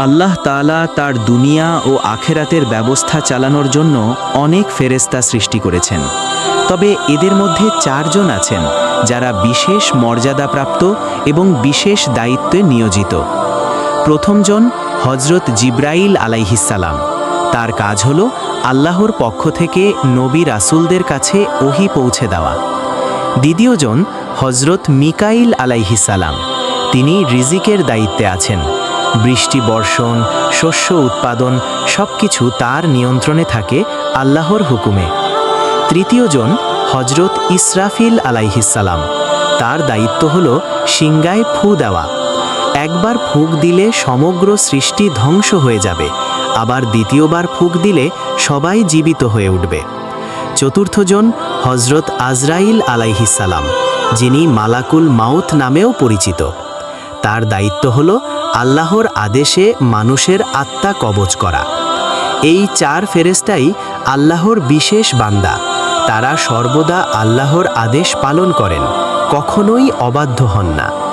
আল্লাহ তাআলা তার দুনিয়া ও আখেরাতের ব্যবস্থা চালানোর জন্য অনেক ফেরেস্তা সৃষ্টি করেছেন। তবে এদের মধ্যে চারজন আছেন যারা বিশেষ মর্যাদাপ্রাপ্ত এবং বিশেষ দায়িত্বে নিয়োজিত। প্রথমজন হজরত জিব্রাইল আলাইহিসালাম তার কাজ হল আল্লাহর পক্ষ থেকে নবী রাসুলদের কাছে ওহি পৌঁছে দেওয়া। দ্বিতীয়জন হজরত মিকাইল আলাইহিসালাম তিনি রিজিকের দায়িত্বে আছেন। বৃষ্টি, বর্ষণ, শস্য উৎপাদন সবকিছু তার নিয়ন্ত্রণে থাকে আল্লাহর হুকুমে। তৃতীয়জন হজরত ইসরাফিল আলাইহিসালাম তার দায়িত্ব হল সিংগায় ফু দেওয়া। একবার ফুক দিলে সমগ্র সৃষ্টি ধ্বংস হয়ে যাবে। আবার দ্বিতীয়বার ফুক দিলে সবাই জীবিত হয়ে উঠবে। চতুর্থজন হজরত আজরাইল আলাইহিসালাম যিনি মালাকুল মাউথ নামেও পরিচিত। তার দায়িত্ব হল আল্লাহর আদেশে মানুষের আত্মা কবজ করা। এই চার ফেরেস্তাই আল্লাহর বিশেষ বান্দা। তারা সর্বদা আল্লাহর আদেশ পালন করেন, কখনোই অবাধ্য হন না।